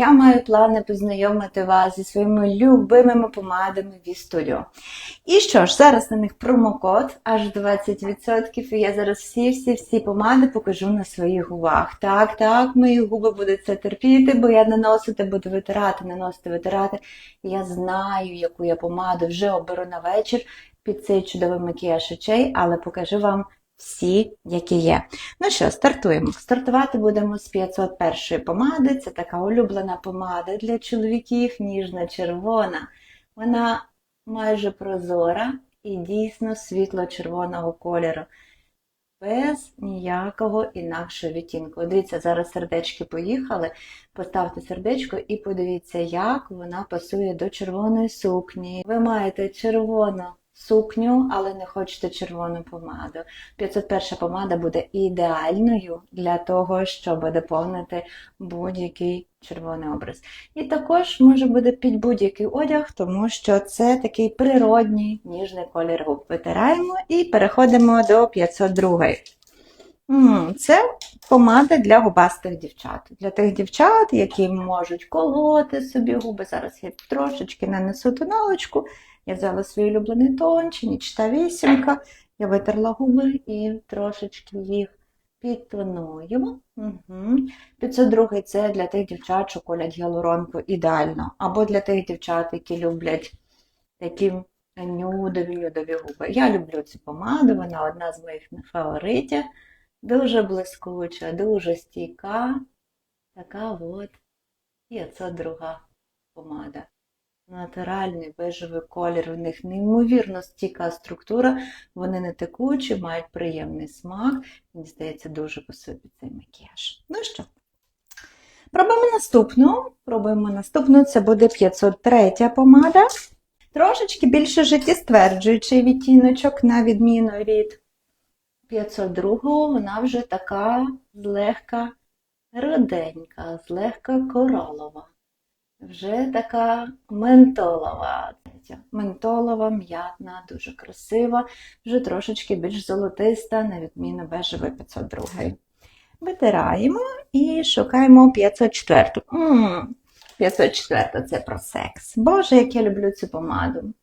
Я маю плани познайомити вас зі своїми любимими помадами Вістолю. І що ж, зараз на них промокод аж 20%, і я зараз всі-всі-всі помади покажу на своїх губах. Так, так, мої губи будуть це терпіти, бо я наносити буду витирати, наносити, витирати. Я знаю, яку я помаду вже оберу на вечір під цей чудовий макіяж очей, але покажу вам всі, які є. Ну що, стартуємо. Стартувати будемо з 501 помади. Це така улюблена помада для чоловіків, ніжно-червона. Вона майже прозора і дійсно світло-червоного кольору. Без ніякого інакшого відтінку. Дивіться, зараз сердечки поїхали. Поставте сердечко і подивіться, як вона пасує до червоної сукні. Ви маєте червону сукню, але не хочете червону помаду. 501 помада буде ідеальною для того, щоб доповнити будь-який червоний образ. І також може бути під будь-який одяг, тому що це такий природній ніжний колір губ. Витираємо і переходимо до 502. М, Це помада для губастих дівчат. Для тих дівчат, які можуть колоти собі губи. Зараз я трошечки нанесу тоналочку. Я взяла свій улюблений тон, чи нічта вісімка. Я витерла губи і трошечки їх підтонуємо. Угу. 502 це для тих дівчат, що колять гіалуронку ідеально. Або для тих дівчат, які люблять такі нюдові-нюдові губи. Я люблю цю помаду, вона одна з моїх фаворитів. Дуже блискуча, дуже стійка. Така от 502 помада. Натуральний бежевий колір, у них неймовірно стійка структура, вони не текучі, мають приємний смак. Мені здається, дуже пасує під цей макіяж. Ну що, пробуємо наступну. Пробуємо наступну, це буде 503 помада. Трошечки більше життєстверджуючий відтіночок, на відміну від 502 вона вже така злегка руденька, злегка коралова. Вже така ментолова. Ментолова, м'ятна, дуже красива, вже трошечки більш золотиста, на відміну бежевої 502. Витираємо і шукаємо 504. М, 504 це про секс. Боже, як я люблю цю помаду.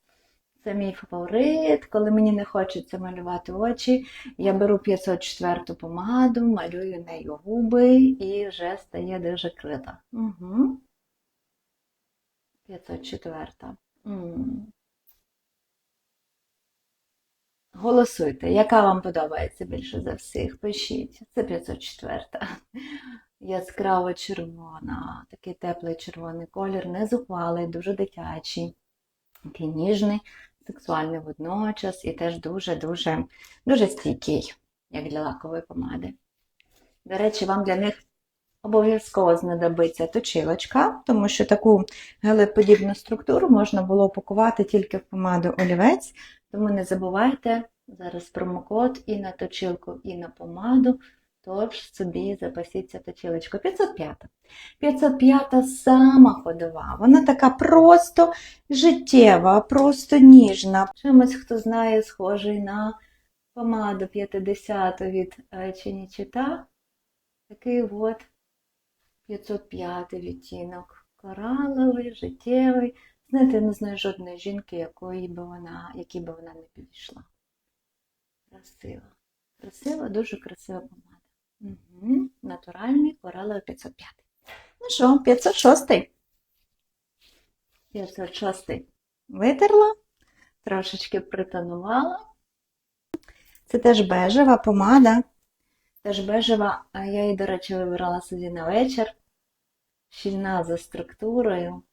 Це мій фаворит. Коли мені не хочеться малювати очі, я беру 504 помаду, малюю нею губи і вже стає дуже крита. Угу. 504. М. Голосуйте, яка вам подобається більше за всіх? Пишіть. Це 504. Яскраво червона, такий теплий червоний колір, не зухвалий, дуже дитячий, такий ніжний, сексуальний водночас і теж дуже-дуже дуже стійкий, як для лакової помади. До речі, вам для них Обов'язково знадобиться точилочка, тому що таку гелеподібну структуру можна було упакувати тільки в помаду олівець, тому не забувайте зараз промокод і на точилку, і на помаду, тож собі запасіться точилочку. 505. 505 сама ходова. Вона така просто життєва, просто ніжна. Чимось, хто знає, схожий на помаду 50 від Чинічита. Такий от 505 відтінок. Кораловий, життєвий. Знаєте, я не знаю жодної жінки, якої би вона, якій би вона не підійшла. Красива. Красива, дуже красива помада. Угу. Натуральний кораловий 505. Ну що, 506. 506 витерла, трошечки притонувала. Це теж бежева помада. Теж бежева, а я її, до речі, вибирала собі на вечір. Щільна за структурою,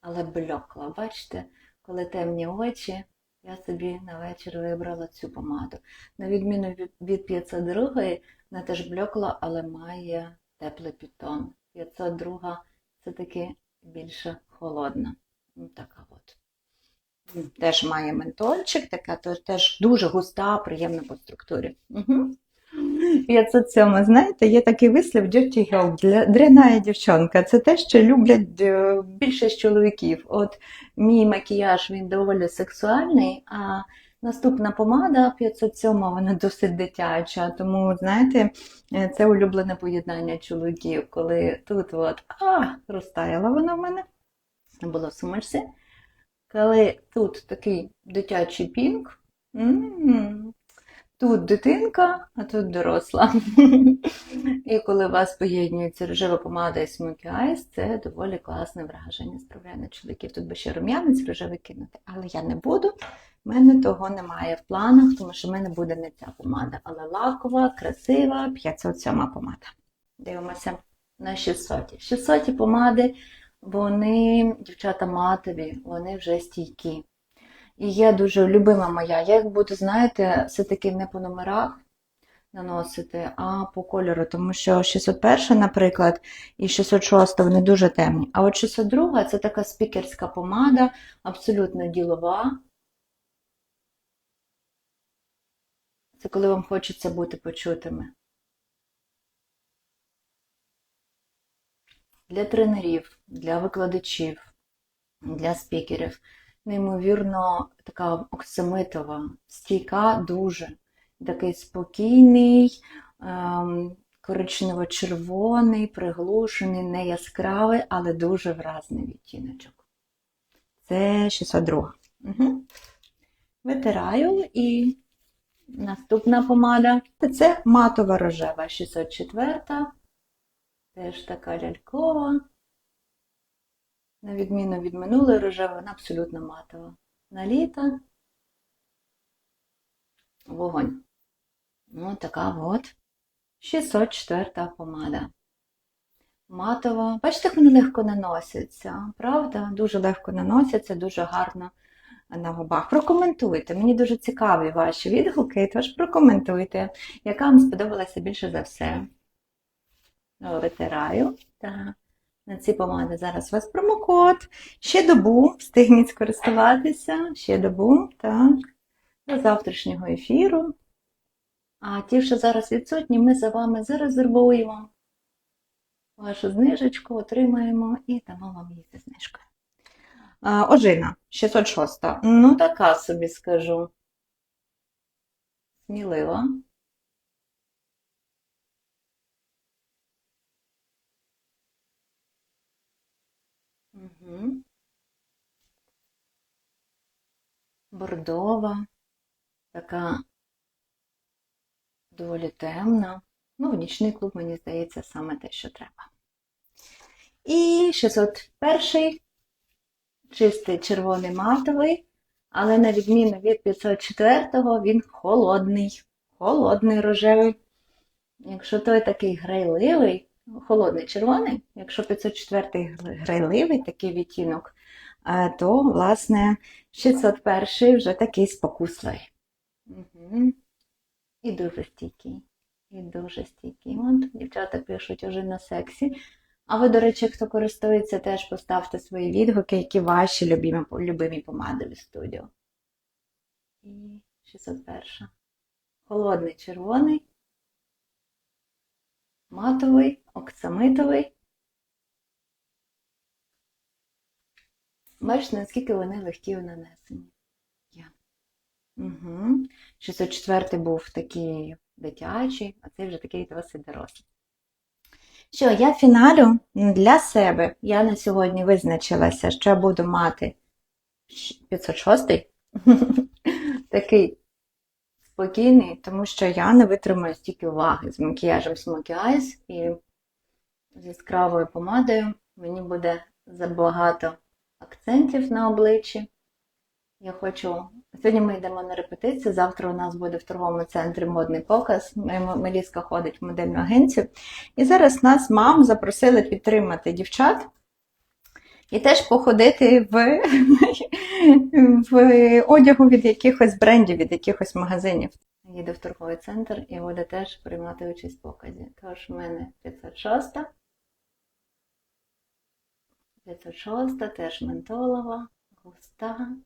але блекла. Бачите, коли темні очі, я собі на вечір вибрала цю помаду. На відміну від 502, вона теж блекла, але має теплий підтон. 502 це таки більше холодна. Ну, така от. Теж має ментольчик, така теж дуже густа, приємна по структурі. Угу. 507, знаєте, є такий вислів dirty girl, дряная дівчонка. Це те, що люблять е, більшість чоловіків. От мій макіяж він доволі сексуальний, а Наступна помада 507, вона досить дитяча, тому, знаєте, е, це улюблене поєднання чоловіків, коли тут от, а, розтаяла вона в мене, було в сумочці. Коли тут такий дитячий пінк, м, тут дитинка, а тут доросла. І коли у вас поєднується рожева помада і Smoky Eyes, це доволі класне враження. Справляє на чоловіків. Тут би ще рум'янець рожевий кинути, але я не буду. У мене того немає в планах, тому що в мене буде не ця помада, але лакова, красива, 507 помада. Дивимося на 600. 600 помади, вони, дівчата матові, вони вже стійкі. І є дуже любима моя. Я їх буду, знаєте, все-таки не по номерах наносити, а по кольору, тому що 601, наприклад, і 606 вони дуже темні. А от 602 це така спікерська помада, абсолютно ділова. Це коли вам хочеться бути почутими. Для тренерів, для викладачів, для спікерів. Неймовірно, така оксамитова, стійка дуже. Такий спокійний, ем, коричнево-червоний, приглушений, не яскравий, але дуже вразний відтіночок. Це 602. Угу. Витираю і наступна помада. Це матова рожева 604. Теж така лялькова. На відміну від минулої рожевої, вона абсолютно матова. На літо вогонь. Ну, така от 604 помада. Матова. Бачите, як вони легко наносяться, правда? Дуже легко наносяться, дуже гарно на губах. Прокоментуйте. Мені дуже цікаві ваші відгуки, тож прокоментуйте, яка вам сподобалася більше за все. Витираю. Так. На ці помади зараз у вас промокод. Ще добу встигніть скористуватися. Ще добу, так. До завтрашнього ефіру. А ті, що зараз відсутні, ми за вами зарезервуємо. Вашу знижечку отримаємо і дамо вам її. А, Ожина, 606. Ну, така собі скажу. Смілива. Угу. Бордова, така доволі темна. Ну, в нічний клуб, мені здається, саме те, що треба. І 601 чистий червоний матовий, але на відміну від 504-го, він холодний. Холодний рожевий. Якщо той такий грайливий, холодний червоний, якщо 504 грайливий такий відтінок, то, власне, 601 вже такий спокусливий. Угу. І дуже стійкий. І дуже стійкий. От, дівчата пишуть уже на сексі. А ви, до речі, хто користується, теж поставте свої відгуки, які ваші любимі, любимі помади від студіо. І 601. Холодний червоний, матовий, оксамитовий. Бачите, наскільки вони легкі у нанесенні. Yeah. Угу. 604 був такий дитячий, а цей вже такий досить дорослий. Що, я фіналю для себе. Я на сьогодні визначилася, що я буду мати 506 такий спокійний, тому що я не витримаю стільки уваги з макіяжем Smoky Eyes і з яскравою помадою. Мені буде забагато акцентів на обличчі. Я хочу. Сьогодні ми йдемо на репетицію. Завтра у нас буде в торговому центрі модний показ. Меліска ходить в модельну агенцію. І зараз нас мам запросили підтримати дівчат і теж походити в, в одягу від якихось брендів, від якихось магазинів. Їду в торговий центр і буде теж приймати участь в показі. Тож в мене 506. 506, теж ментолова, густа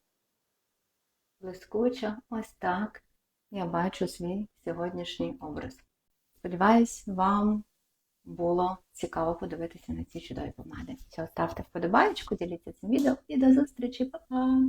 блискуча, ось так я бачу свій сьогоднішній образ. Сподіваюсь, вам було цікаво подивитися на ці чудові помади. Все, ставте вподобайку, діліться цим відео і до зустрічі, Па-па!